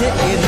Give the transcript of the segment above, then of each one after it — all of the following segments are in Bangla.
কাছে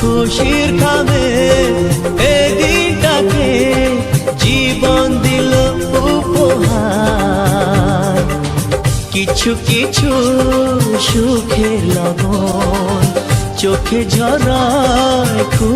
খুশির খাবে এদিনটাকে জীবন দিল উপহার। কিছু কিছু সুখে লব চোখে ঝরায় খুশি